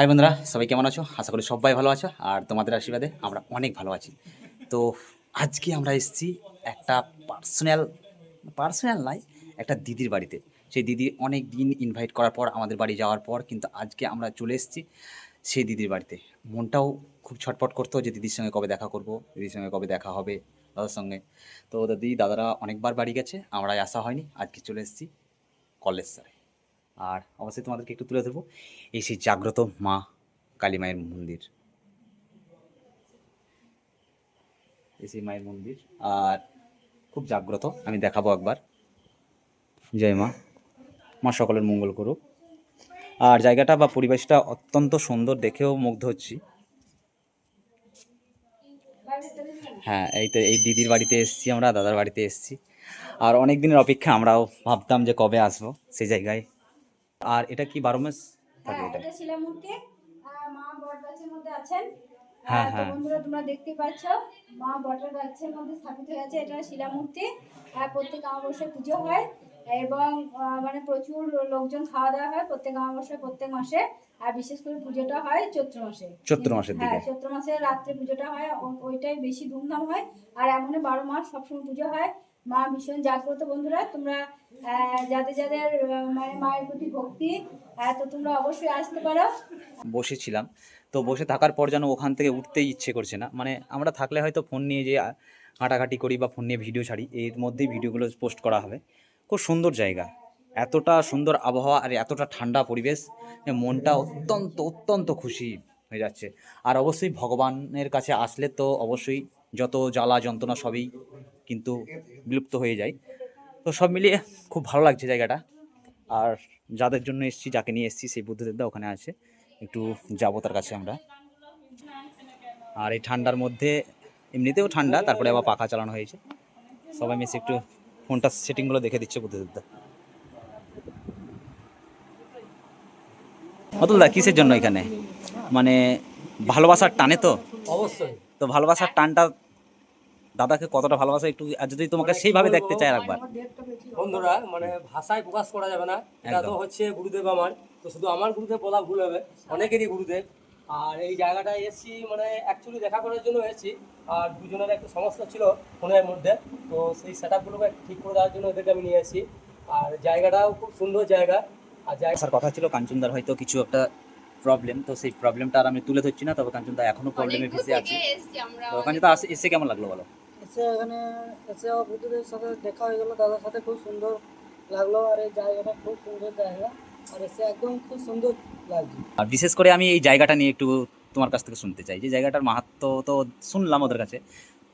High বন্ধুরা, সবাই কেমন আছো? আশা করি সবাই ভালো আছো, আর তোমাদের আশীর্বাদে আমরা অনেক ভালো আছি। তো আজকে আমরা এসেছি একটা পার্সোনাল পার্সোনাল নাই একটা দিদির বাড়িতে। সেই দিদি অনেক দিন ইনভাইট করার পর, আমাদের বাড়ি যাওয়ার পর কিন্তু আজকে আমরা চলে এসেছি সেই দিদির বাড়িতে। মনটাও খুব ছটপট করতো যে দিদির সঙ্গে কবে দেখা করব, দিদির সঙ্গে কবে দেখা হবে দাদার সঙ্গে। তো দিদি, দাদারা অনেকবার বাড়ি গেছে, আমরাই আসা হয়নি, আজকে চলে এসেছি কলেজ স্যারে। আর অবশ্যই তোমাদেরকে একটু তুলে ধরবো। এই সেই জাগ্রত মা কালী মায়ের মন্দির। এই সেই মায়ের মন্দির। আর খুব জাগ্রত, আমি দেখাবো একবার। জয় মা। মা সকলের মঙ্গল করুক। আর জায়গাটা বা পরিবেশটা অত্যন্ত সুন্দর দেখেও মুগ্ধ হচ্ছি। হ্যাঁ এই তো এই দিদির বাড়িতে এসেছি আমরা, দাদার বাড়িতে এসেছি। আর অনেক দিনের অপেক্ষা, আমরাও ভাবতাম যে কবে আসব সেই জায়গায়। আর এটা কি বারো মাস থাকে হ্যাঁ, এটা? এটা শিলামূর্তি। মা বট গাছের মধ্যে আছেন। হ্যাঁ, হ্যাঁ। বন্ধুরা তোমরা দেখতে পাচ্ছ মা বটের গাছের মধ্যে স্থাপিত হয়ে আছে এটা শিলামূর্তি। প্রত্যেক অমাবস্যায় পুজো হয়। এবং মানে প্রচুর লোকজন খাওয়া দাওয়া হয় প্রত্যেক অমাবস্যায় প্রত্যেক মাসে। আর বিশেষ করে পুজোটা হয় চৈত্র মাসে। চৈত্র মাসের দিকে। হ্যাঁ চৈত্র মাসে রাত্রে পুজোটা হয় ওইটাই বেশি ধুমধাম হয়। আর এমন বারো মাস সবসময় পুজো হয়। মা ভীষণ জাগ্রত বন্ধুরা তোমরা যাদের যাদের মানে মায়ের প্রতি ভক্তি তো তোমরা অবশ্যই আসতে পারো। বসেছিলাম। তো বসে থাকার পর যেন ওখান থেকে উঠতেই ইচ্ছে করছে না। মানে আমরা থাকলে হয়তো ফোন নিয়ে যে হাঁটাঘাঁটি করি বা ফোন নিয়ে ভিডিও ছাড়ি এর মধ্যেই ভিডিওগুলো পোস্ট করা হবে। খুব সুন্দর জায়গা। এতটা সুন্দর আবহাওয়া আর এতটা ঠান্ডা পরিবেশ মনটা অত্যন্ত অত্যন্ত খুশি হয়ে যাচ্ছে। আর অবশ্যই ভগবানের কাছে আসলে তো অবশ্যই যত জ্বালা যন্ত্রণা সবই কিন্তু বিলুপ্ত হয়ে যায়। তো সব মিলিয়ে খুব ভালো লাগছে জায়গাটা। আর যাদের জন্য এসেছি, যাকে নিয়ে এসেছি, সেই বুদ্ধদেবদা ওখানে আছে। একটু যাব তার কাছে আমরা। আর এই ঠান্ডার মধ্যে, এমনিতেও ঠান্ডা, তারপরে আবার পাখা চালানো হয়েছে। সবাই মিশে একটু ফোনটা সেটিংগুলো দেখে দিচ্ছে বুদ্ধদেবদা অতুলদা কিসের জন্য এখানে? মানে ভালোবাসার টানে তো? অবশ্যই। তো ভালোবাসার টানটা দাদাকে কতটা ভালোবাসা একটু আর যদি তোমাকে সেইভাবে দেখতে চায় একবার বন্ধুরা মানে ভাষায় প্রকাশ করা যাবে না। এটা তো হচ্ছে গুরুদেব আমার। তো শুধু আমার গুরুদেব বলা ভুল হবে। অনেকেরই গুরুদেব। আর এই জায়গাটায় এসেছি মানে অ্যাকচুয়ালি দেখা করার জন্য এসেছি। আর দুজনের একটু সমস্যা ছিল ফোনের মধ্যে তো সেই সেট আপগুলোকে ঠিক করে দেওয়ার জন্য এদেরকে আমি নিয়ে এসেছি। আর জায়গাটাও খুব সুন্দর জায়গা। আর জায়গা আসার কথা ছিল কাঞ্চনদার হয়তো কিছু একটা প্রবলেম তো সেই প্রবলেমটা আর আমি তুলে ধরছি না তবে কাঞ্চনদা এখনও প্রবলেমে দূর আছে। তো কাঞ্চনদা আসে এসে কেমন লাগল বলো? এসে এখানে এসে আমার বুদ্ধদের সাথে দেখা হয়ে গেলো দাদার সাথে খুব সুন্দর লাগল আর এই জায়গাটা খুব সুন্দর জায়গা। আর এসে একদম খুব সুন্দর লাগছে। আর বিশেষ করে আমি এই জায়গাটা নিয়ে একটু তোমার কাছ থেকে শুনতে চাই। যে জায়গাটার মাহাত্ম তো শুনলাম ওদের কাছে।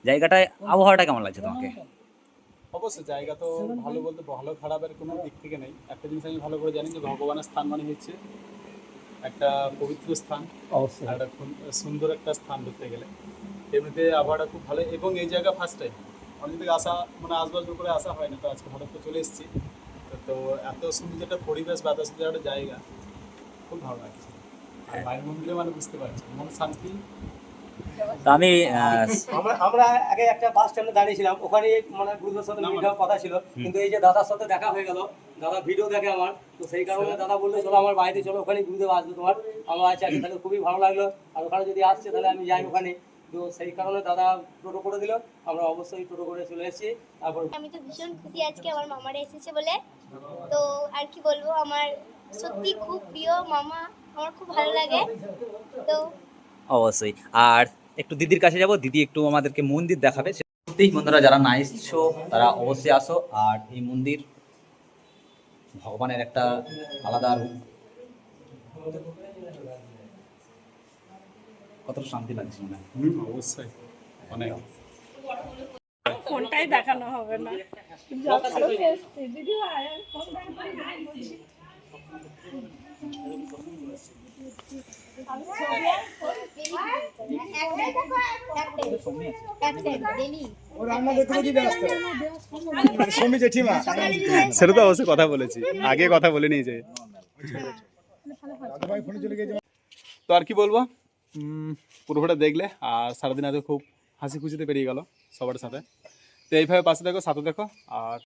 জায়গাটায় আবহাওয়াটা কেমন লাগছে তোমাকে? অবশ্যই জায়গা তো ভালো বলতে ভালো খারাপের কোনো দিক থেকে নেই। একটা জিনিস আমি ভালো করে জানি যে ভগবানের স্থান মানে হচ্ছে একটা পবিত্র স্থান। অবশ্যই। একটা খুব সুন্দর একটা স্থান ধরতে গেলে। এমনিতে আবহাওয়াটা খুব ভালো। এবং এই জায়গা ফার্স্ট টাইম অনেক থেকে আসা মানে আসবার জোর করে আসা হয় না। তো আজকে হঠাৎ করে চলে এসেছি। তো- এত সুন্দর একটা পরিবেশ বা এত সুন্দর একটা জায়গা খুব ভালো লাগছে। আর মায়ের মন্দিরে মানে বুঝতে পারছি মন শান্তি। তো আমি আমরা আমরা আগে একটা বাস স্ট্যান্ডে দাঁড়িয়েছিলাম ওখানে মানে গুরুদের সাথে মিট কথা ছিল কিন্তু এই যে দাদার সাথে দেখা হয়ে গেল দাদা ভিডিও দেখে আমার তো সেই কারণে দাদা বলল চলো আমার বাড়িতে চলো ওখানে গুরুদেব আসবে তোমার আমার আছে আগে তাহলে খুবই ভালো লাগল আর ওখানে যদি আসছে তাহলে আমি যাই ওখানে। তো সেই কারণে দাদা টোটো করে দিল আমরা অবশ্যই টোটো করে চলে এসেছি তারপর আমি তো ভীষণ খুশি আজকে আমার মামারা এসেছে বলে। তো আর কি বলব আমার সত্যি খুব প্রিয় মামা আমার খুব ভালো লাগে। তো অবশ্যই। আর একটু দিদির কাছে যাব দিদি একটু আমাদেরকে মন্দির দেখাবে। সত্যিই বন্ধুরা যারা না এসছো তারা অবশ্যই আসো। আর এই মন্দির ভগবানের একটা আলাদা রূপ। কতটা শান্তি লাগছে মনে হয়। অবশ্যই। অনেক। ফোনটাই দেখানো হবে না। সেটা তো অবশ্যই কথা বলেছি। আগে কথা বলে নিয়েছে তো আর কি বলব? পুরোটা দেখলে, আর সারাদিন আজকে খুব হাসি খুশিতে পেরিয়ে গেল সবার সাথে। তো এইভাবে পাশে দেখো সাথে দেখো আর